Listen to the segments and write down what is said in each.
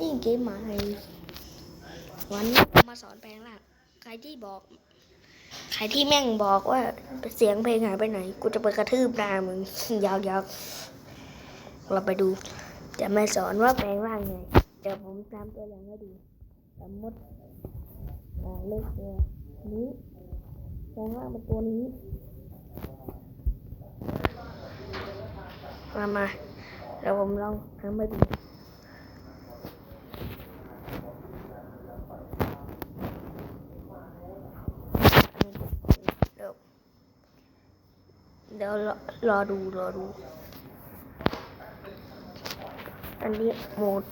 นี่เกมใหม่วันนี้ผมมาสอนแปลงร่างใครที่บอก ใครที่แม่งบอกว่าเสียงเพลงหายไปไหน กูจะไปกระทืบหน้ามึงยาวๆเราไปดู จะมาสอนว่าแปลงร่างไงเดี๋ยวผมตามตัวอย่างให้ดูสมมติเลขตัวนี้แปลงร่างเป็นตัวนี้มามาเดี๋ยวผมลองทำให้ดูเดี๋ เดี๋ยวรอรอดูรอดู อันนี้โหมด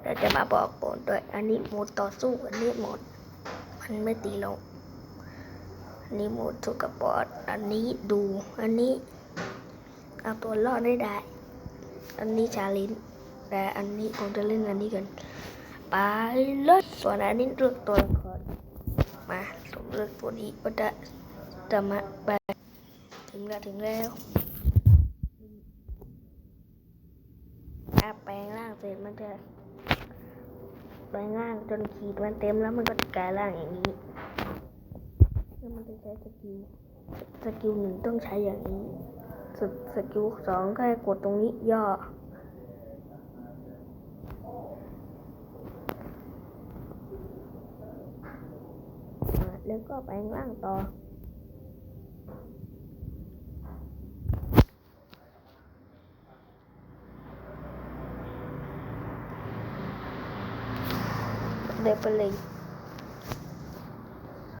เดี๋ยวจะมาบอกโหมดด้วย อันนี้โหมดต่อสู้ อันนี้โหมด มันไม่ตีลงอันนี้โหมดสุกปอร์ตอันนี้ดู อันนี้เอาตัวรอดได้ได้ อันนี้ชาลินแต่อันนี้ผมจะเล่นอันนี้กันไปเลยส่วนอันนี้เลือกตัวละครมาสมเลือกตัวนี้ก็จะจะมาไป ถึงแล้วถึงแล้วอาแปลงร่างเสร็จมันจะแปลงร่างจนขีดมันเต็มแล้วมันก็จะกลายร่างอย่างนี้แล้วมันจะใช้สกิลสกิลหนึ่งต้องใช้อย่างนี้สสกิลสองก็ให้กดตรงนี้ย่อแล้วก็แปลงร่างต่อ They play.